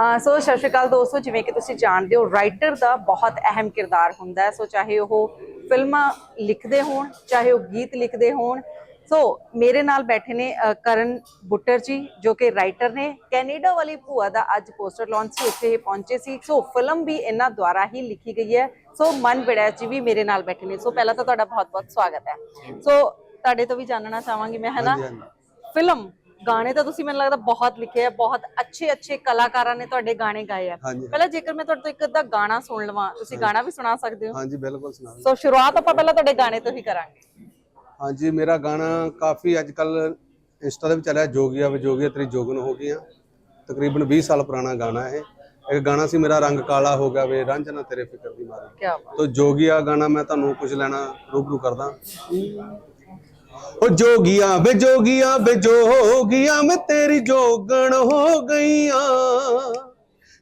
ਸੋ ਸਤਿ ਸ਼੍ਰੀ ਅਕਾਲ ਦੋਸਤੋ ਜਿਵੇਂ ਕਿ ਤੁਸੀਂ ਜਾਣਦੇ ਹੋ ਰਾਈਟਰ ਦਾ ਬਹੁਤ ਅਹਿਮ ਕਿਰਦਾਰ ਹੁੰਦਾ ਹੈ। ਸੋ ਚਾਹੇ ਉਹ ਫਿਲਮਾਂ ਲਿਖਦੇ ਹੋਣ ਚਾਹੇ ਉਹ ਗੀਤ ਲਿਖਦੇ ਹੋਣ ਸੋ ਮੇਰੇ ਨਾਲ ਬੈਠੇ ਨੇ ਕਰਨ ਬੁੱਟਰ ਜੀ ਜੋ ਕਿ ਰਾਈਟਰ ਨੇ। ਕੈਨੇਡਾ ਵਾਲੀ ਭੂਆ ਦਾ ਅੱਜ ਪੋਸਟਰ ਲਾਂਚ ਸੀ ਉੱਥੇ ਇਹ ਪਹੁੰਚੇ ਸੀ। ਸੋ ਫਿਲਮ ਵੀ ਇਹਨਾਂ ਦੁਆਰਾ ਹੀ ਲਿਖੀ ਗਈ ਹੈ। ਸੋ ਮਨ ਵਿੜਿਆ ਜੀ ਵੀ ਮੇਰੇ ਨਾਲ ਬੈਠੇ ਨੇ। ਸੋ ਪਹਿਲਾਂ ਤਾਂ ਤੁਹਾਡਾ ਬਹੁਤ-ਬਹੁਤ ਸਵਾਗਤ ਹੈ। ਸੋ ਤੁਹਾਡੇ ਤੋਂ ਵੀ ਜਾਣਨਾ ਚਾਹਾਂਗੀ ਮੈਂ ਹੈ ਨਾ। ਫਿਲਮ ਗਾਣੇ ਤਾਂ ਤੁਸੀਂ ਮੈਨੂੰ ਲੱਗਦਾ ਬਹੁਤ ਲਿਖੇ ਆ ਬਹੁਤ ਅੱਛੇ ਅੱਛੇ ਕਲਾਕਾਰਾਂ ਨੇ ਤੁਹਾਡੇ ਗਾਣੇ ਗਾਏ ਆ। ਹਾਂਜੀ। ਪਹਿਲਾਂ ਜੇਕਰ ਮੈਂ ਤੁਹਾਡੇ ਤੋਂ ਇੱਕ ਅੱਧਾ ਗਾਣਾ ਸੁਣ ਲਵਾਂ ਤੁਸੀਂ ਗਾਣਾ ਵੀ ਸੁਣਾ ਸਕਦੇ ਹੋ? ਹਾਂਜੀ ਬਿਲਕੁਲ ਸੁਣਾ ਸੋ ਸ਼ੁਰੂਆਤ ਆਪਾਂ ਪਹਿਲਾਂ ਤੁਹਾਡੇ ਗਾਣੇ ਤੋਂ ਹੀ ਕਰਾਂਗੇ। ਹਾਂਜੀ ਮੇਰਾ ਗਾਣਾ ਕਾਫੀ ਅੱਜ ਕੱਲ ਇੰਸਟਾ ਤੇ ਵੀ ਚੱਲਿਆ ਜੋਗੀਆ ਵੇ ਜੋਗੀਆ ਤੇਰੀ ਜੋਗਨ ਹੋ ਗਈਆਂ। ਤਕਰੀਬਨ 20 ਸਾਲ ਪੁਰਾਣਾ ਗਾਣਾ ਹੈ ਇੱਕ ਗਾਣਾ ਸੀ ਮੇਰਾ ਰੰਗ ਕਾਲਾ ਹੋ ਗਿਆ ਵੇ ਰਾਂਝਣਾ ਤੇਰੇ ਫਿਕਰ ਦੀ ਮਾਰੀ। ਕੀ ਬਾਤ। ਤੋ ਜੋਗੀਆ ਗਾਣਾ ਮੈਂ ਤੁਹਾਨੂੰ ਕੁਝ ਲੈਣਾ ਰੂਬਰੂ ਕਰਦਾ। ਉਹ ਜੋਗੀਆ ਵੇ ਜੋਗੀਆ ਵੇ ਜੋਗੀਆ ਮੈਂ ਤੇਰੀ ਜੋਗਣ ਹੋ ਗਈਆਂ।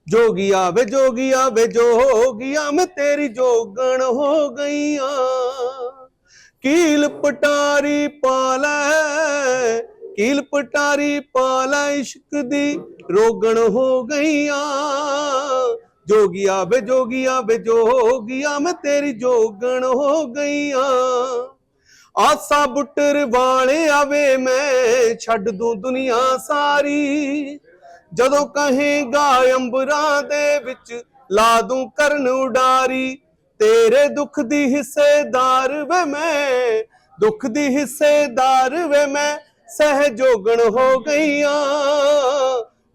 ਜੋਗੀਆਂ ਵੇ ਜੋਗੀਆ ਵੇ ਜੋਗੀਆ ਮੈਂ ਤੇਰੀ ਜੋਗਣ ਹੋ ਗਈਆਂ। ਕੀਲ ਪਟਾਰੀ ਪਾਲੈ ਕੀਲ ਪਟਾਰੀ ਪਾਲੈ ਇਸ਼ਕ ਦੀ ਰੋਗਣ ਹੋ ਗਈਆਂ। ਜੋਗੀਆਂ ਵੇ ਜੋਗੀਆ ਵੇ ਜੋਗੀਆ ਮੈਂ ਤੇਰੀ ਜੋਗਣ ਹੋ ਗਈਆਂ। ਆਸਾ ਬੁੱਟਰ ਵਾਲੇ ਆਵੇ, ਮੈਂ ਛੱਡ ਦੂੰ ਦੁਨੀਆ ਸਾਰੀ। ਜਦੋਂ ਕਹੇਗਾ ਅੰਬਰਾਂ ਦੇ ਵਿੱਚ, ਲਾ ਦੂੰ ਕਰਨ ਉਡਾਰੀ। ਤੇਰੇ ਦੁੱਖ ਦੀ ਹਿੱਸੇਦਾਰ ਵੇ ਮੈਂ, ਦੁੱਖ ਦੀ ਹਿੱਸੇਦਾਰ ਵੇ ਮੈਂ, ਸਹਿਜੋਗਣ ਹੋ ਗਈਆਂ।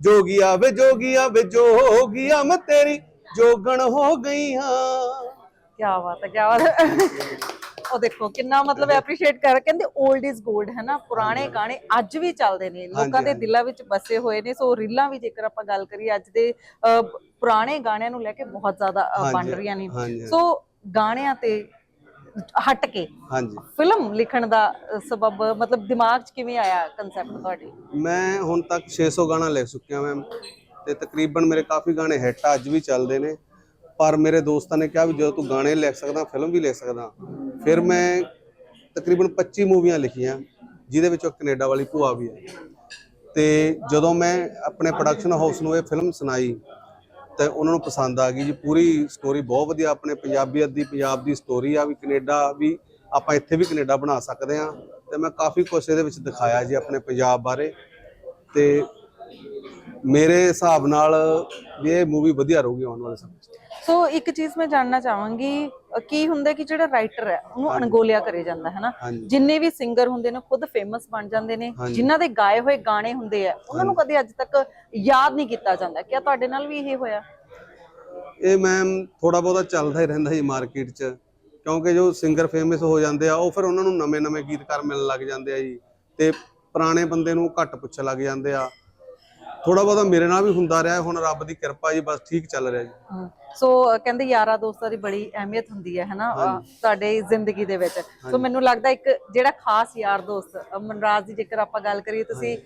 ਜੋਗੀਆ ਵੇ ਜੋਗੀਆ ਵੇ, ਜੋਗੀਆ ਮੈਂ ਤੇਰੀ ਜੋਗਣ ਹੋ ਗਈਆਂ। ਕੀ ਬਾਤ ਹੈ ਕੀ ਬਾਤ ਉਹ ਦੇਖੋ ਕਿੰਨਾ ਮਤਲਬ ਐਪਰੀਸ਼ੀਏਟ ਕਰ ਕਹਿੰਦੇ 올ਡ ਇਜ਼ 골ਡ ਹੈ ਨਾ ਪੁਰਾਣੇ ਗਾਣੇ ਅੱਜ ਵੀ ਚੱਲਦੇ ਨੇ। ਲੋਕਾਂ ਦੇ। ਦਿਲਾਂ ਵਿੱਚ ਬਸੇ ਹੋਏ ਨੇ ਸੋ ਰੀਲਾਂ ਵੀ ਜੇਕਰ ਆਪਾਂ ਗੱਲ ਕਰੀਏ ਅੱਜ ਦੇ ਪੁਰਾਣੇ ਗਾਣਿਆਂ ਨੂੰ ਲੈ ਕੇ ਬਹੁਤ ਜ਼ਿਆਦਾ ਬਣ ਰਹੀਆਂ ਨੇ। ਸੋ ਗਾਣਿਆਂ ਤੇ ਹਟ ਕੇ ਹਾਂਜੀ। ਫਿਲਮ ਲਿਖਣ ਦਾ ਸਬਬ ਮਤਲਬ ਦਿਮਾਗ 'ਚ ਕਿਵੇਂ ਆਇਆ ਕਨਸੈਪਟ ਤੁਹਾਡੇ? ਮੈਂ ਹੁਣ ਤੱਕ 600 ਗਾਣਾ ਲਿਖ ਚੁੱਕਿਆ ਮੈਂ ਤੇ ਤਕਰੀਬਨ ਮੇਰੇ ਕਾਫੀ ਗਾਣੇ ਹਿੱਟ ਅੱਜ ਵੀ ਚੱਲਦੇ ਨੇ। ਪਰ ਮੇਰੇ ਦੋਸਤਾਂ ਨੇ ਕਿਹਾ ਵੀ ਜਦੋਂ ਤੂੰ ਗਾਣੇ ਲਿਖ ਸਕਦਾ ਫਿਲਮ ਵੀ ਲਿਖ ਸਕਦਾ ਫਿਰ ਮੈਂ ਤਕਰੀਬਨ 25 ਮੂਵੀਆਂ ਲਿਖੀਆਂ, ਜਿਹਦੇ ਵਿੱਚੋਂ ਕੈਨੇਡਾ ਵਾਲੀ ਭੂਆ ਵੀ ਹੈ। ਤੇ ਜਦੋਂ ਮੈਂ ਆਪਣੇ ਪ੍ਰੋਡਕਸ਼ਨ ਹਾਊਸ ਨੂੰ ਇਹ ਫਿਲਮ ਸੁਣਾਈ, ਤੇ ਉਹਨਾਂ ਨੂੰ ਪਸੰਦ ਆ ਗਈ ਜੀ। ਪੂਰੀ ਸਟੋਰੀ ਬਹੁਤ ਵਧੀਆ, ਆਪਣੇ ਪੰਜਾਬੀਅਤ ਦੀ, ਪੰਜਾਬ ਦੀ ਸਟੋਰੀ ਆ ਵੀ ਕੈਨੇਡਾ ਵੀ, ਆਪਾਂ ਇੱਥੇ ਵੀ ਕੈਨੇਡਾ ਬਣਾ ਸਕਦੇ ਆ ਤੇ ਮੈਂ ਕਾਫੀ ਕੁਛ ਇਹਦੇ ਵਿੱਚ ਦਿਖਾਇਆ ਜੀ ਆਪਣੇ ਪੰਜਾਬ ਬਾਰੇ। ਤੇ ਮੇਰੇ ਹਿਸਾਬ ਨਾਲ ਵੀ ਇਹ ਮੂਵੀ ਵਧੀਆ ਰਹੂਗੀ ਆਉਣ ਵਾਲੇ ਸਮੇਂ 'ਚ। ਸੋ ਇੱਕ ਚੀਜ਼ ਮੈਂ ਜਾਣਨਾ ਚਾਹਾਂਗੀ ਕੀ ਹੁੰਦਾ ਕਿ ਜਿਹੜਾ ਰਾਈਟਰ ਹੈ ਉਹਨੂੰ ਅਣਗੋਲਿਆ ਕਰੇ ਜਾਂਦਾ ਹੈ ਨਾ? ਜਿੰਨੇ ਵੀ ਸਿੰਗਰ ਹੁੰਦੇ ਨੇ ਖੁਦ ਫੇਮਸ ਬਣ ਜਾਂਦੇ ਨੇ। ਜਿਨ੍ਹਾਂ ਦੇ ਗਾਏ ਹੋਏ ਗਾਣੇ ਹੁੰਦੇ ਆ ਉਹਨਾਂ ਨੂੰ ਕਦੇ ਅੱਜ ਤੱਕ ਯਾਦ ਨਹੀਂ ਕੀਤਾ ਜਾਂਦਾ। ਕਿਆ ਤੁਹਾਡੇ ਨਾਲ ਵੀ ਇਹ ਹੋਇਆ? ਇਹ ਮੈਮ ਥੋੜਾ ਬਹੁਤਾ ਚੱਲਦਾ ਹੀ ਰਹਿੰਦਾ ਜੀ ਮਾਰਕੀਟ 'ਚ। ਕਿਉਂਕਿ ਜੋ ਸਿੰਗਰ ਫੇਮਸ ਹੋ ਜਾਂਦੇ ਆ ਉਹ ਫਿਰ ਉਹਨਾਂ ਨੂੰ ਨਵੇਂ-ਨਵੇਂ ਗੀਤਕਾਰ ਮਿਲਣ ਲੱਗ ਜਾਂਦੇ ਆ ਜੀ। ਤੇ ਪੁਰਾਣੇ ਬੰਦੇ ਨੂੰ ਘੱਟ ਪੁੱਛਣ ਲੱਗ ਜਾਂਦੇ ਆ। ਥੋੜਾ ਬਹੁਤਾ ਮੇਰੇ ਨਾਲ ਵੀ ਹੁੰਦਾ ਰਿਹਾ ਹੁਣ ਰੱਬ ਦੀ ਕਿਰਪਾ ਜੀ ਬਸ ਠੀਕ ਚੱਲ ਰਿਹਾ ਜੀ। ਸੋ ਕਹਿੰਦੇ ਯਾਰਾ ਦੋਸਤਾਂ ਦੀ ਬੜੀ ਅਹਿਮੀਅਤ ਹੁੰਦੀ ਹੈ ਹਨਾ ਤੁਹਾਡੇ ਜ਼ਿੰਦਗੀ ਦੇ ਵਿੱਚ। ਸੋ ਮੈਨੂੰ ਲੱਗਦਾ ਇੱਕ ਜਿਹੜਾ ਖਾਸ ਯਾਰ ਦੋਸਤ ਮਨਰਾਜ ਦੀ ਜੇਕਰ ਆਪਾਂ ਗੱਲ ਕਰੀਏ ਤੁਸੀਂ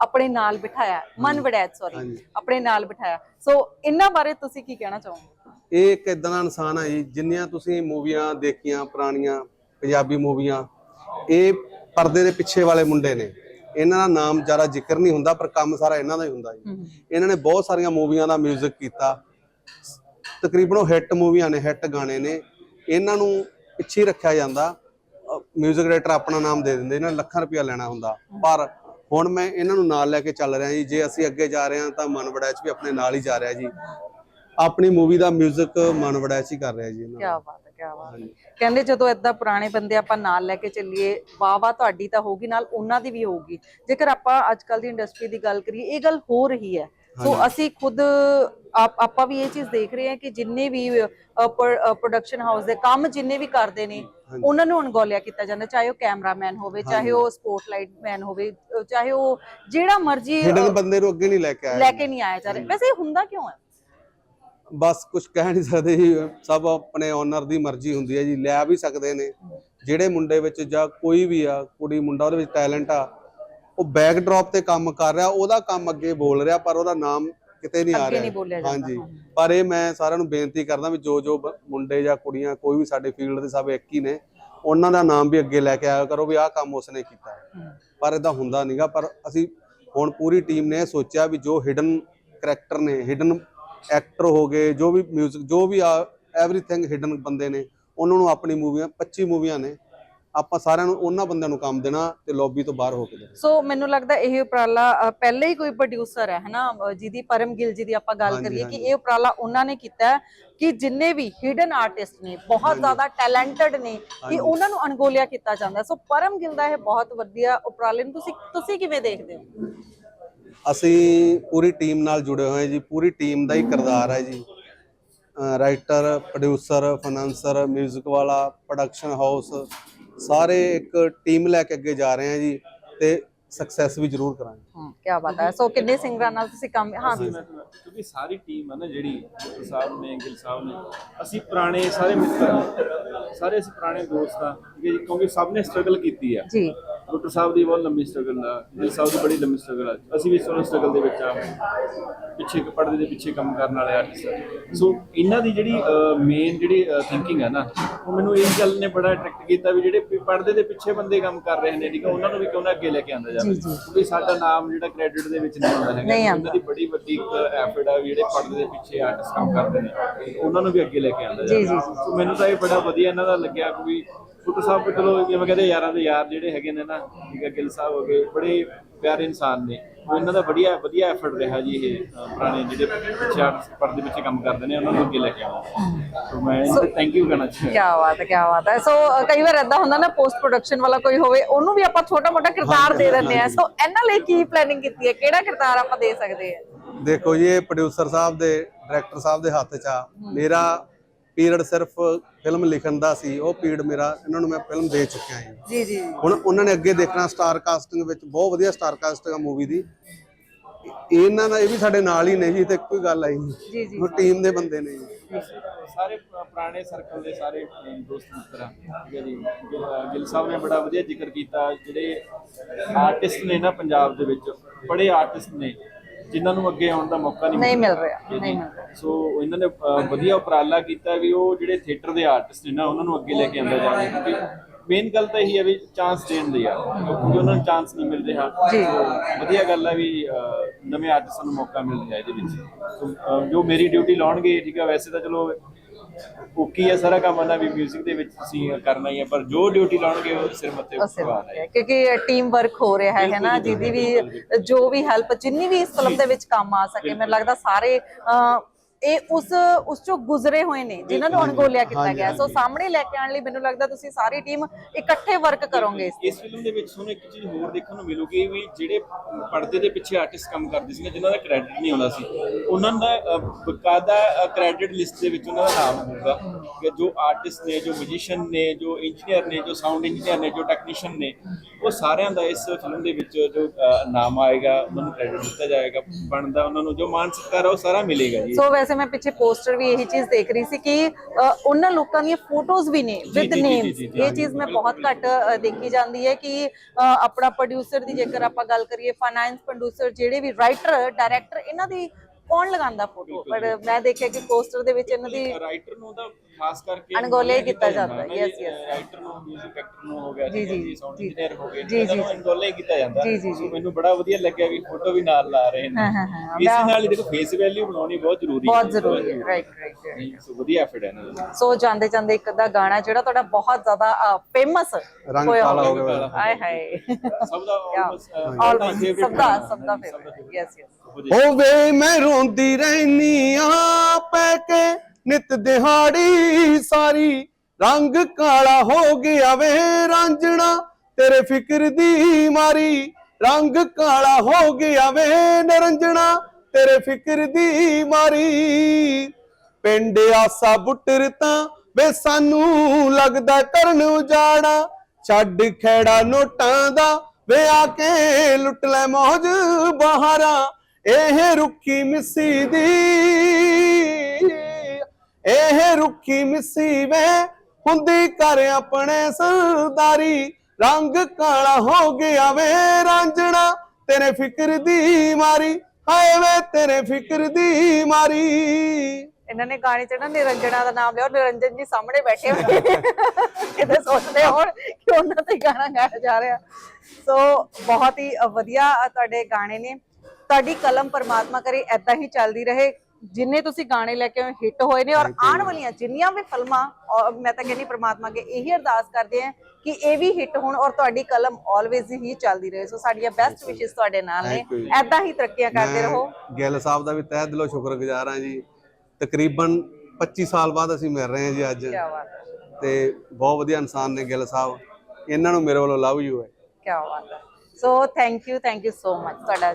ਆਪਣੇ ਨਾਲ ਬਿਠਾਇਆ ਮਨ ਵੜੈਤ ਸੌਰੀ। ਆਪਣੇ ਨਾਲ ਬਿਠਾਇਆ। ਸੋ ਇਹਨਾਂ ਬਾਰੇ ਤੁਸੀਂ ਕੀ ਕਹਿਣਾ ਚਾਹੋਗੇ? ਇਹ ਇੱਕ ਇਦਾਂ ਦਾ ਇਨਸਾਨ ਆ ਜੀ ਜਿੰਨੀਆਂ ਤੁਸੀਂ ਮੂਵੀਆਂ ਦੇਖੀਆਂ ਪੁਰਾਣੀਆਂ ਪੰਜਾਬੀ ਮੂਵੀਆਂ ਇਹ ਪਰਦੇ ਦੇ ਪਿੱਛੇ ਵਾਲੇ ਮੁੰਡੇ ਨੇ। ਇਹਨਾਂ ਦਾ ਨਾਮ ਜ਼ਿਆਦਾ ਜ਼ਿਕਰ ਨਹੀਂ ਹੁੰਦਾ ਪਰ ਕੰਮ ਸਾਰਾ ਇਹਨਾਂ ਦਾ ਹੀ ਹੁੰਦਾ ਜੀ। ਇਹਨਾਂ ਨੇ ਬਹੁਤ ਸਾਰੀਆਂ ਮੂਵੀਆਂ ਦਾ 뮤직 ਕੀਤਾ। ਤਕਰੀਬਨ ਉਹ ਹਿੱਟ ਮੂਵੀਆਂ ਨੇ ਹਿੱਟ ਗਾਣੇ ਨੇ ਇਹਨਾਂ ਨੂੰ ਪਿੱਛੇ ਹੀ ਰੱਖਿਆ ਜਾਂਦਾ 뮤직 ਡਾਇਰੈਕਟਰ ਆਪਣਾ ਨਾਮ ਦੇ ਦਿੰਦੇ ਇਹਨਾਂ ਨੇ ਲੱਖਾਂ ਰੁਪਇਆ ਲੈਣਾ ਹੁੰਦਾ ਪਰ ਹੁਣ ਮੈਂ ਇਹਨਾਂ ਨੂੰ ਨਾਲ ਲੈ ਕੇ ਚੱਲ ਰਿਹਾ ਜੀ ਜੇ ਅਸੀਂ ਅੱਗੇ ਜਾ ਰਹੇ ਹਾਂ ਤਾਂ ਮਨ ਵੜੈਚ ਵੀ ਆਪਣੇ ਨਾਲ ਹੀ ਜਾ ਰਿਹਾ ਜੀ ਆਪਣੀ ਮੂਵੀ ਦਾ 뮤직 ਮਨ ਵੜੈਚ ਹੀ ਕਰ ਰਿਹਾ ਜੀ ਇਹਨਾਂ ਕੀ ਦਾ। ਬਾਤ ਹੈ ਕੀ ਬਾਤ ਹੈ ਕਹਿੰਦੇ ਜਦੋਂ ਏਦਾਂ ਪੁਰਾਣੇ ਬੰਦੇ ਆਪਾਂ ਨਾਲ ਲੈ ਕੇ ਚੱਲੀਏ ਵਾਹ ਵਾਹ ਤੁਹਾਡੀ ਤਾਂ ਹੋਊਗੀ ਨਾਲ ਉਹਨਾਂ ਦੀ ਵੀ ਹੋਊਗੀ ਜੇਕਰ ਆਪਾਂ ਅੱਜ ਕੱਲ ਦੀ ਇੰਡਸਟਰੀ ਦੀ ਗੱਲ ਕਰੀਏ ਇਹ ਗੱਲ ਹੋ ਰਹੀ ਹੈ ਸੋ ਅਸੀਂ ਖੁਦ ਆਪ- ਆਪਾਂ ਵੀ ਇਹ ਚੀਜ਼ ਦੇਖ ਰਹੇ ਹਾਂ ਕਿ ਜਿੰਨੇ ਵੀ ਪ੍ਰੋਡਕਸ਼ਨ ਹਾਊਸ ਦੇ ਕੰਮ ਜਿੰਨੇ ਵੀ ਕਰਦੇ ਨੇ ਉਹਨਾਂ ਨੂੰ ਅਣਗੌਲਿਆ ਕੀਤਾ ਜਾਂਦਾ ਚਾਹੇ ਉਹ ਕੈਮਰਾਮੈਨ ਹੋਵੇ ਚਾਹੇ ਉਹ ਸਪੋਟਲਾਈਟ ਮੈਨ ਹੋਵੇ ਚਾਹੇ ਉਹ ਜਿਹੜਾ ਮਰਜ਼ੀ ਹਿਡਨ ਬੰਦੇ ਨੂੰ ਅੱਗੇ ਨਹੀਂ ਲੈ ਕੇ ਆਇਆ ਲੈ ਕੇ ਨਹੀਂ ਆਇਆ ਜਾ ਰਿਹਾ। ਵੈਸੇ ਇਹ ਹੁੰਦਾ ਕਿਉਂ ਹੈ? ਬਸ ਕੁਝ ਕਹਿ ਨਹੀਂ ਸਕਦੇ ਜੀ ਸਭ ਆਪਣੇ ਓਨਰ ਦੀ ਮਰਜ਼ੀ ਹੁੰਦੀ ਹੈ ਜੀ ਲੈ ਵੀ ਸਕਦੇ ਨੇ। ਜਿਹੜੇ ਮੁੰਡੇ ਵਿੱਚ ਜਾਂ ਕੋਈ ਵੀ ਆ ਕੁੜੀ ਮੁੰਡਾ ਉਹਦੇ ਵਿੱਚ ਟੈਲੈਂਟ ਆ ਉਹ ਬੈਕ ਡ੍ਰੌਪ ਤੇ ਕੰਮ ਕਰ ਰਿਹਾ ਉਹਦਾ ਕੰਮ ਅੱਗੇ ਬੋਲ ਰਿਹਾ ਪਰ ਉਹਦਾ ਨਾਮ ਕਿਤੇ ਨਹੀਂ ਆ ਰਿਹਾ ਹਾਂਜੀ। ਪਰ ਇਹ ਮੈਂ ਸਾਰਿਆਂ ਨੂੰ ਬੇਨਤੀ ਕਰਦਾ ਵੀ ਜੋ ਜੋ ਮੁੰਡੇ ਜਾਂ ਕੁੜੀਆਂ ਕੋਈ ਵੀ ਸਾਡੇ ਫੀਲਡ ਦੇ ਸਭ ਇੱਕ ਹੀ ਨੇ ਉਹਨਾਂ ਦਾ ਨਾਮ ਵੀ ਅੱਗੇ ਲੈ ਕੇ ਆਇਆ ਕਰੋ ਵੀ ਆਹ ਕੰਮ ਉਸਨੇ ਕੀਤਾ। ਪਰ ਇਦਾਂ ਹੁੰਦਾ ਨਹੀਂਗਾ ਪਰ ਅਸੀਂ ਹੁਣ ਪੂਰੀ ਟੀਮ ਨੇ ਸੋਚਿਆ ਵੀ ਜੋ ਹਿਡਨ ਕਰੈਕਟਰ ਨੇ ਹਿਡਨ ਐਕਟਰ ਹੋ ਗਏ ਜੋ ਵੀ 뮤직 ਜੋ ਵੀ ਆ ਐਵਰੀਥਿੰਗ ਹਿਡਨ ਬੰਦੇ ਨੇ ਉਹਨਾਂ ਨੂੰ ਆਪਣੀ ਮੂਵੀਆਂ 25 ਮੂਵੀਆਂ ਨੇ ਆਪਾਂ ਸਾਰਿਆਂ ਨੂੰ ਉਹਨਾਂ ਬੰਦਿਆਂ ਨੂੰ ਕੰਮ ਦੇਣਾ ਤੇ ਲੌਬੀ ਤੋਂ ਬਾਹਰ ਹੋ ਕੇ ਦੇਣਾ। ਸੋ ਮੈਨੂੰ ਲੱਗਦਾ ਇਹ ਉਪਰਾਲਾ ਪਹਿਲੇ ਹੀ ਕੋਈ ਪ੍ਰੋਡਿਊਸਰ ਹੈ ਹਨਾ? ਜਿਹਦੀ ਪਰਮ ਗਿੱਲ ਜੀ ਦੀ ਆਪਾਂ ਗੱਲ ਕਰੀਏ ਕਿ। ਇਹ ਉਪਰਾਲਾ ਉਹਨਾਂ ਨੇ ਕੀਤਾ ਕਿ ਜਿੰਨੇ ਵੀ ਹਿਡਨ ਆਰਟਿਸਟ ਨੇ ਬਹੁਤ। ਜ਼ਿਆਦਾ ਟੈਲੈਂਟਡ ਨੇ ਕਿ। ਉਹਨਾਂ ਨੂੰ ਅਣਗੋਲਿਆ ਕੀਤਾ ਜਾਂਦਾ ਸੋ ਪਰਮ ਗਿੱਲ ਦਾ ਇਹ ਬਹੁਤ ਵਧੀਆ ਉਪਰਾਲੇ ਨੂੰ। ਤੁਸੀਂ ਤੁਸੀਂ ਕਿਵੇਂ ਦੇਖਦੇ ਹੋ? ਅਸੀਂ ਪੂਰੀ ਟੀਮ ਨਾਲ ਜੁੜੇ ਹੋਏ ਜੀ। ਪੂਰੀ ਟੀਮ ਦਾ ਹੀ ਕਿਰਦਾਰ ਹੈ ਜੀ। ਰਾਈਟਰ ਪ੍ਰੋਡਿਊਸਰ ਫਾਈਨਾਂਸਰ 뮤직 ਵਾਲਾ ਪ੍ਰੋਡਕਸ਼ਨ ਹਾਊਸ ਸਾਰੇ ਇੱਕ ਟੀਮ ਲੈ ਕੇ ਅੱਗੇ ਜਾ ਰਹੇ ਹਾਂ ਜੀ ਤੇ ਸਕਸੈਸ ਵੀ ਜ਼ਰੂਰ ਕਰਾਂਗੇ। ਹਾਂ ਕੀ ਬਾਤ ਹੈ। ਸੋ ਕਿੰਨੇ ਸਿੰਗਰਾਂ ਨਾਲ ਤੁਸੀਂ ਕੰਮ ਹਾਂ ਅਸੀਂ ਮੈਂ ਕਿਉਂਕਿ ਸਾਰੀ ਟੀਮ ਹੈ ਨਾ ਜਿਹੜੀ ਡਾਕਟਰ ਸਾਹਿਬ ਨੇ ਗਿੱਲ ਸਾਹਿਬ ਨੇ ਅਸੀਂ ਪੁਰਾਣੇ ਸਾਰੇ ਮਿੱਤਰ। ਸਾਰੇ ਅਸੀਂ ਪੁਰਾਣੇ ਦੋਸਤ ਆ ਠੀਕ ਹੈ ਜੀ ਕਿਉਂਕਿ ਸਭ ਨੇ ਸਟਰਗਲ ਕੀਤੀ ਆ। ਜੀ। ਡਾਕਟਰ ਸਾਹਿਬ ਦੀ ਬਹੁਤ ਲੰਮੀ ਸਟਰਗਲ ਆ। ਗਿੱਲ ਸਾਹਿਬ ਦੀ ਬੜੀ ਲੰਮੀ ਸਟਰਗਲ ਆ। ਅਸੀਂ ਵੀ ਸੋਨ ਸਟਰਗਲ ਦੇ ਵਿੱਚ ਆ। ਪਿੱਛੇ ਇੱਕ ਪਰਦੇ ਦੇ ਪਿੱਛੇ ਕੰਮ ਕਰਨ ਵਾਲੇ ਆਰਟਿਸਟ ਆ। ਸੋ ਇਹਨਾਂ ਦੀ ਜਿਹੜੀ ਮੇਨ ਜਿਹੜੀ ਥਿੰਕਿੰਗ ਹੈ ਨਾ ਉਹ ਮੈਨੂੰ ਇਸ ਗੱਲ ਨੇ ਬੜਾ ਅਟਰੈਕਟ ਕੀਤਾ ਵੀ ਜਿਹੜੇ ਪ- ਪਰਦੇ ਦੇ ਪਿੱਛੇ ਬੰਦੇ ਕੰਮ ਕਰ ਰਹੇ ਨੇ ਠੀਕ ਹੈ ਉਹਨਾਂ ਨੂੰ ਵੀ ਕਿਉਂ ਨਾ ਅੱਗੇ ਲੈ ਕੇ ਆਂਦਾ ਜਾਵੇ। ਕਿਉਂਕਿ ਸਾਡਾ ਨਾਮ ਜਿਹੜਾ ਕ੍ਰੈਡਿਟ ਦੇ ਵਿੱਚ ਨਹੀਂ ਆਉਂਦਾ ਹੈਗਾ। ਉਹਨਾਂ ਦੀ ਬੜੀ ਵੱਡੀ ਐਫਰਟ ਆ ਵੀ ਜਿਹੜੇ ਪਰਦੇ ਦੇ ਪਿੱਛੇ ਆਰਟਿਸਟ ਕੰਮ ਕਰਦੇ ਨੇ ਉਹਨਾਂ ਨੂੰ ਵੀ ਅੱਗੇ ਲੈ ਕੇ ਆਂਦਾ ਜਾਵੇ। ਸੋ ਮੈਨੂੰ ਤਾਂ ਇਹ ਬੜਾ ਵਧੀਆ ਇਹਨਾਂ ਦਾ ਲੱਗਿਆ ਕਿ ਫੁੱਟ ਸਾਹਿਬ ਚਲੋ ਜਿਵੇਂ ਕਹਿੰਦੇ ਯਾਰਾਂ ਦੇ ਯਾਰ ਜਿਹੜੇ ਹੈਗੇ ਨੇ ਨਾ ਠੀਕ ਹੈ ਗਿੱਲ ਸਾਹਿਬ ਹੋ ਗਏ ਬੜੇ ਪਿਆਰੇ ਇਨਸਾਨ ਨੇ। ਉਹ ਇਹਨਾਂ ਦਾ ਵਧੀਆ ਵਧੀਆ ਐਫਰਟ ਰਿਹਾ ਜੀ ਇਹ ਪੁਰਾਣੇ ਜਿਹੜੇ ਪਿੱਛੇ artist ਪਰਦੇ ਪਿੱਛੇ ਕੰਮ ਕਰਦੇ ਨੇ ਉਹਨਾਂ ਨੂੰ ਅੱਗੇ ਲੈ ਕੇ ਆਉਣਾ। ਸੋ ਮੈਂ ਇਹਨਾਂ ਥੈਂਕ ਯੂ ਕਰਨਾ ਕੀ ਚਾਹੁੰਦਾ। ਬਾਤ ਹੈ ਕੀ ਬਾਤ ਹੈ। ਸੋ ਕਈ ਵਾਰ ਏਦਾਂ ਹੁੰਦਾ ਨਾ ਪੋਸਟ ਪ੍ਰੋਡਕਸ਼ਨ ਵਾਲਾ ਕੋਈ ਹੋਵੇ ਉਹਨੂੰ ਵੀ ਆਪਾਂ ਛੋਟਾ ਮੋਟਾ ਕਿਰਦਾਰ ਦੇ ਦਿੰਦੇ ਆ ਸੋ ਇਹਨਾਂ ਲਈ ਕੀ ਪਲੈਨਿੰਗ ਕੀਤੀ ਹੈ? ਕਿਹੜਾ ਕਿਰਦਾਰ ਆਪਾਂ ਦੇ ਸਕਦੇ ਹਾਂ? ਦੇਖੋ ਜੀ ਇਹ ਪ੍ਰੋਡਿਊਸਰ ਸਾਹਿਬ ਦੇ ਡਾਇਰੈਕਟਰ ਸਾਹਿਬ ਦੇ ਹੱਥ 'ਚ ਆ। ਮੇਰਾ ਪੀਰੀਅਡ ਸਿਰਫ ਫਿਲਮ ਲਿਖਣ ਦਾ ਸੀ ਉਹ ਪੀਰੀਅਡ ਮੇਰਾ ਇਹਨਾਂ ਨੂੰ ਮੈਂ ਫਿਲਮ ਦੇ ਚੁੱਕਿਆ ਹਾਂ ਜੀ ਜੀ। ਹੁਣ ਉਹਨਾਂ ਨੇ ਅੱਗੇ ਦੇਖਣਾ ਸਟਾਰ ਕਾਸਟਿੰਗ ਵਿੱਚ ਬਹੁਤ ਵਧੀਆ ਸਟਾਰ ਕਾਸਟਿੰਗ ਆ ਮੂਵੀ ਦੀ। ਇਹ- ਇਹਨਾਂ ਦਾ ਇਹ ਵੀ ਸਾਡੇ ਨਾਲ ਹੀ ਨੇ ਜੀ ਤੇ ਕੋਈ ਗੱਲ ਆਈ ਨਹੀਂ ਜੀ ਜੀ। ਉਹ ਟੀਮ ਦੇ ਬੰਦੇ ਨੇ ਸਾਰੇ ਪੁਰਾਣੇ ਸਰਕਲ ਦੇ ਸਾਰੇ ਦੋਸਤ ਮਿੱਤਰ ਠੀਕ ਹੈ ਜੀ। ਗਿੱਲ ਸਾਹਿਬ ਨੇ ਬੜਾ ਵਧੀਆ ਜ਼ਿਕਰ ਕੀਤਾ ਜਿਹੜੇ ਆਰਟਿਸਟ ਨੇ ਨਾ ਪੰਜਾਬ ਦੇ ਵਿੱਚ ਬੜੇ ਆਰਟਿਸਟ ਨੇ। ਜਿਨ੍ਹਾਂ ਨੂੰ ਅੱਗੇ ਆਉਣ ਦਾ ਮੌਕਾ ਨਹੀਂ ਨਹੀਂ ਮਿਲ। ਰਿਹਾ ਜੀ, ਨਹੀਂ ਜੀ। ਮਿਲ ਰਿਹਾ ਸੋ ਇਹਨਾਂ ਨੇ ਅਹ, ਵਧੀਆ ਉਪਰਾਲਾ ਕੀਤਾ ਵੀ ਉਹ ਜਿਹੜੇ ਥੀਏਟਰ ਦੇ ਆਰਟਿਸਟ ਨੇ ਨਾ ਉਹਨਾਂ ਨੂੰ ਅੱਗੇ ਲੈ ਕੇ ਆਂਦਾ ਜਾਵੇ ਕਿਉਂਕਿ ਮੇਨ ਗੱਲ ਤਾਂ ਇਹੀ ਹੈ ਵੀ ਚਾਂਸ ਦੇਣ ਦੀ ਆ ਕਿਉਂਕਿ ਉਹਨਾਂ ਨੂੰ ਚਾਂਸ ਨਹੀਂ ਮਿਲ ਰਿਹਾ ਜੀ। ਸੋ ਵਧੀਆ ਗੱਲ ਹੈ ਵੀ ਅਹ, ਨਵੇਂ ਆਰਟਿਸਟਾਂ ਨੂੰ ਮੌਕਾ ਮਿਲ ਰਿਹਾ ਇਹਦੇ ਵਿੱਚ ਸੋ ਅਹ, ਜੋ ਮੇਰੀ ਡਿਊਟੀ ਲਾਉਣਗੇ ਠੀਕ ਹੈ ਵੈਸੇ ਤਾਂ ਚਲੋ ਓਕੇ ਹੈ ਸਾਰਾ ਕੰਮ ਨਾ ਵੀ 뮤직 ਦੇ ਵਿੱਚ ਤੁਸੀਂ ਕਰਨਾ ਹੀ ਹੈ ਪਰ ਜੋ ਡਿਊਟੀ ਲਾਉਣਗੇ ਉਹ ਸਿਰ ਉਹ ਸਿਰ ਭਗਵਾਨ ਹੈ ਕਿਉਂਕਿ ਟੀਮ ਵਰਕ ਹੋ ਰਿਹਾ ਹੈ ਨਾ? ਜਿਹਦੀ ਵੀ ਜੋ। ਵੀ ਹੈਲਪ ਜਿੰਨੀ ਵੀ ਇਸ ਫਿਲਮ ਦੇ ਵਿੱਚ ਕੰਮ ਆ ਸਕੇ ਮੈਨੂੰ ਲੱਗਦਾ ਸਾਰੇ ਇਹ ਉਸ ਉਸ ਚੋਂ ਗੁਜ਼ਰੇ ਹੋਏ ਨੇ ਜਿਨ੍ਹਾਂ ਨੂੰ ਅਣਗੋਲਿਆ ਕੀਤਾ ਗਿਆ। ਸੋ ਸਾਹਮਣੇ ਲੈ ਕੇ ਆਉਣ ਲਈ ਮੈਨੂੰ ਲੱਗਦਾ ਤੁਸੀਂ ਸਾਰੀ ਟੀਮ ਇਕੱਠੇ ਵਰਕ ਕਰੋਗੇ ਇਸ ਫਿਲਮ ਦੇ ਵਿੱਚ ਤੁਹਾਨੂੰ ਇੱਕ ਚੀਜ਼ ਹੋਰ ਦੇਖਣ ਨੂੰ ਮਿਲੂਗੀ ਵੀ ਜਿਹੜੇ ਪਰਦੇ ਦੇ ਪਿੱਛੇ ਆਰਟਿਸਟ ਕੰਮ ਕਰਦੇ ਸੀਗੇ ਜਿਨ੍ਹਾਂ ਦਾ ਕ੍ਰੈਡਿਟ ਨਹੀਂ ਆਉਂਦਾ ਸੀ ਉਹਨਾਂ ਦਾ ਬਕਾਇਦਾ ਕ੍ਰੈਡਿਟ ਲਿਸਟ ਦੇ ਵਿੱਚ ਉਹਨਾਂ ਦਾ ਨਾਮ ਹੋਊਗਾ ਕਿ ਜੋ ਆਰਟਿਸਟ ਨੇ ਜੋ ਮਿਊਜ਼ੀਸ਼ੀਅਨ ਨੇ ਜੋ ਇੰਜੀਨੀਅਰ ਨੇ ਜੋ ਸਾਊਂਡ ਇੰਜੀਨੀਅਰ ਨੇ ਜੋ ਟੈਕਨੀਸ਼ੀਅਨ ਨੇ ਉਹ ਸਾਰਿਆਂ ਦਾ ਇਸ ਫਿਲਮ ਦੇ ਵਿੱਚ ਜੋ ਨਾਮ ਆਏਗਾ ਉਹਨਾਂ ਨੂੰ ਕ੍ਰੈਡਿਟ ਦਿੱਤਾ ਜਾਏਗਾ ਬਣਦਾ ਉਹਨਾਂ ਨੂੰ ਜੋ ਮਾਨ ਸਤਿਕਾਰ ਉਹ ਸਾਰਾ ਮਿਲੇਗਾ ਜੀ। ਸੋ ਵੈਸੇ ਮੈਂ ਪਿੱਛੇ ਪੋਸਟਰ ਵੀ ਇਹੀ ਚੀਜ਼ ਦੇਖ ਰਹੀ ਸੀ ਕਿ ਉਹਨਾਂ ਲੋਕਾਂ ਦੀਆਂ ਫੋਟੋਜ਼ ਵੀ ਨੇ ਵਿਦ ਨੇਮਸ ਇਹ ਚੀਜ਼ ਮੈਂ ਬਹੁਤ ਘੱਟ ਦੇਖੀ ਜਾਂਦੀ ਹੈ ਕਿ ਆਪਣਾ ਪ੍ਰੋਡਿਊਸਰ ਦੀ ਜੇਕਰ ਆਪਾਂ ਗੱਲ ਕਰੀਏ ਫਾਈਨਾਂਸ ਪ੍ਰੋਡਿਊਸਰ ਜਿਹੜੇ ਵੀ ਰਾਈਟਰ ਡਾਇਰੈਕਟਰ ਇਹਨਾਂ ਦੀ ਕੌਣ ਲਗਾਉਂਦਾ ਫੋਟੋ ਪਰ ਮੈਂ ਦੇਖਿਆ ਕਿ ਪੋਸਟਰ ਦੇ ਵਿੱਚ ਇਹਨਾਂ ਦੀ ਰਾਈਟਰ ਨੂੰ ਤਾਂ ਖਾਸ ਕਰਕੇ ਅਣਗੌਲਿਆ ਹੀ ਕੀਤਾ ਜਾਂਦਾ। ਹੈ। Yes, yes. ਰਾਈਟਰ ਨੂੰ 뮤직 ਐਕਟਰ ਨੂੰ ਹੋ ਗਿਆ ਜੀ, ਜੀ। ਸਾਊਂਡ। ਇੰਜੀਨੀਅਰ ਹੋ ਗਏ ਜੀ, ਜੀ, ਨੂੰ ਹੀ ਕੀਤਾ ਜਾਂਦਾ। ਜੀ, ਜੀ, ਸੋ ਜੀ। ਮੈਨੂੰ ਬੜਾ ਵਧੀਆ ਲੱਗਿਆ ਵੀ ਫੋਟੋ ਵੀ ਨਾਲ ਲਾ ਰਹੇ ਨੇ। ਹਾਂ, ਹਾਂ, ਹਾਂ। ਇਸ ਨਾਲ ਹੀ ਦੇਖੋ ਫੇਸ ਵੈਲਿਊ ਬਣਾਉਣੀ ਬਹੁਤ ਜ਼ਰੂਰੀ ਬਹੁਤ ਜ਼ਰੂਰੀ ਹੈ। ਰਾਈਟ ਰਾਈਟ ਸੋ ਵਧੀਆ ਐਫਰਟ ਹੈ ਇਹਨਾਂ ਦਾ। ਸੋ ਜਾਂਦੇ ਜਾਂਦੇ ਇੱਕ ਅੱਧਾ ਗਾਣਾ ਜਿਹੜਾ ਤੁਹਾਡਾ ਬਹੁਤ ਜ਼ਿਆਦਾ ਫੇਮਸ ਰੰਗ ਹੋਇਆ ਕਾਲਾ ਹੋ ਹੋਵੇ। ਗਿਆ। ਆਏ ਹਾਏ। ਸਭ ਦਾ ਆਲਮੋਸਟ ਸਭ ਦਾ ਸਭ ਦਾ ਫੇਵਰਿਟ ਯੈਸ ਯੈਸ ਹੋਵੇ ਮੈਂ ਰੋਂਦੀ ਰਹਿਨੀ ਆ ਪੈ ਕੇ। ਨਿਤ ਦਿਹਾੜੀ ਸਾਰੀ ਰੰਗ ਕਾਲਾ ਹੋ ਗਿਆ ਵੇ ਰਾਂਝਣਾ। ਤੇਰੇ ਫਿਕਰ ਦੀ ਮਾਰੀ ਰੰਗ ਕਾਲਾ ਹੋ ਗਿਆ ਵੇ ਨਰੰਜਣਾ। ਤੇਰੇ ਫਿਕਰ ਦੀ ਮਾਰੀ ਪਿੰਡ ਆਸਾ ਬੁੱਟਰ ਤਾਂ ਵੇ ਸਾਨੂੰ ਲੱਗਦਾ ਕਰਨ ਉਜਾੜਾ। ਛੱਡ ਖੇੜਾ ਨੋਟਾਂ ਦਾ ਵੇ ਆ ਕੇ ਲੁੱਟ ਲੈ ਮੌਜ ਬਹਾਰਾ। ਇਹ ਰੁੱਖੀ ਮਿੱਸੀ ਦੀ, ਇਹ ਰੁੱਖੀ ਮਿੱਸੀ ਵੇ ਹੁੰਦੀ ਕਰ ਆਪਣੇ ਸਰਦਾਰੀ। ਰੰਗ ਕਾਲਾ ਹੋ ਗਿਆ ਵੇ ਰਾਂਝਣਾ, ਤੇਰੇ ਫਿਕਰ ਦੀ ਮਾਰੀ। ਹਾਏ ਵੇ ਤੇਰੇ ਫਿਕਰ ਦੀ ਮਾਰੀ। ਇਹਨਾਂ ਨੇ ਗਾਣੇ ਚ ਨਾ ਨਿਰੰਜਨਾ ਦਾ ਨਾਮ ਲਿਆ ਨਿਰੰਜਨ ਜੀ ਸਾਹਮਣੇ ਬੈਠੇ ਹੋਏ ਕਿਤੇ ਸੋਚਦੇ ਹੋਣ ਕਿ ਉਹਨਾਂ ਤੇ ਗਾਣਾ ਗਾਇਆ ਜਾ ਰਿਹਾ। ਸੋ ਬਹੁਤ ਹੀ ਵਧੀਆ ਤੁਹਾਡੇ ਗਾਣੇ ਨੇ। ਤੁਹਾਡੀ ਕਲਮ ਪਰਮਾਤਮਾ ਕਰੇ ਐਦਾਂ ਹੀ ਚੱਲਦੀ ਰਹੇ। ਜਿੰਨੇ ਤੁਸੀਂ ਗਾਣੇ ਲੈ ਕੇ ਹਿੱਟ ਹੋਏ ਨੇ ਔਰ ਆਉਣ ਵਾਲੀਆਂ ਜਿੰਨੀਆਂ ਵੀ ਫਿਲਮਾਂ ਔਰ ਮੈਂ ਤਾਂ ਕਹਿੰਦੀ ਪ੍ਰਮਾਤਮਾ ਅੱਗੇ ਇਹੀ ਅਰਦਾਸ ਕਰਦੇ ਆ ਕਿ ਇਹ ਵੀ ਹਿੱਟ ਹੋਣ ਔਰ ਤੁਹਾਡੀ ਕਲਮ ਆਲਵੇਜ਼ ਹੀ ਚੱਲਦੀ ਰਹੇ। ਸੋ ਸਾਡੀਆਂ ਬੈਸਟ ਵਿਸ਼ੇਸ ਤੁਹਾਡੇ ਨਾਲ ਨੇ। ਜੀ। ਐਦਾਂ ਹੀ ਤਰੱਕੀਆਂ ਕਰਦੇ ਰਹੋ। ਗਿੱਲ ਸਾਹਿਬ ਦਾ ਵੀ ਤਹਿ ਦਿਲੋਂ ਸ਼ੁਕਰਗੁਜ਼ਾਰ ਹਾਂ ਜੀ। ਤਕਰੀਬਨ 25 ਸਾਲ ਬਾਅਦ ਅਸੀਂ ਮਿਲ ਰਹੇ ਹਾਂ ਜੀ ਅੱਜ। ਕੀ ਬਾਤ ਹੈ। ਤੇ ਬਹੁਤ ਵਧੀਆ ਇਨਸਾਨ ਨੇ ਗਿੱਲ ਸਾਹਿਬ। ਇਹਨਾਂ ਨੂੰ ਮੇਰੇ ਵੱਲੋਂ ਲਵ ਯੂ ਹੈ। ਕੀ ਬਾਤ ਹੈ। So thank you thank you so much ਤੁਹਾਡਾ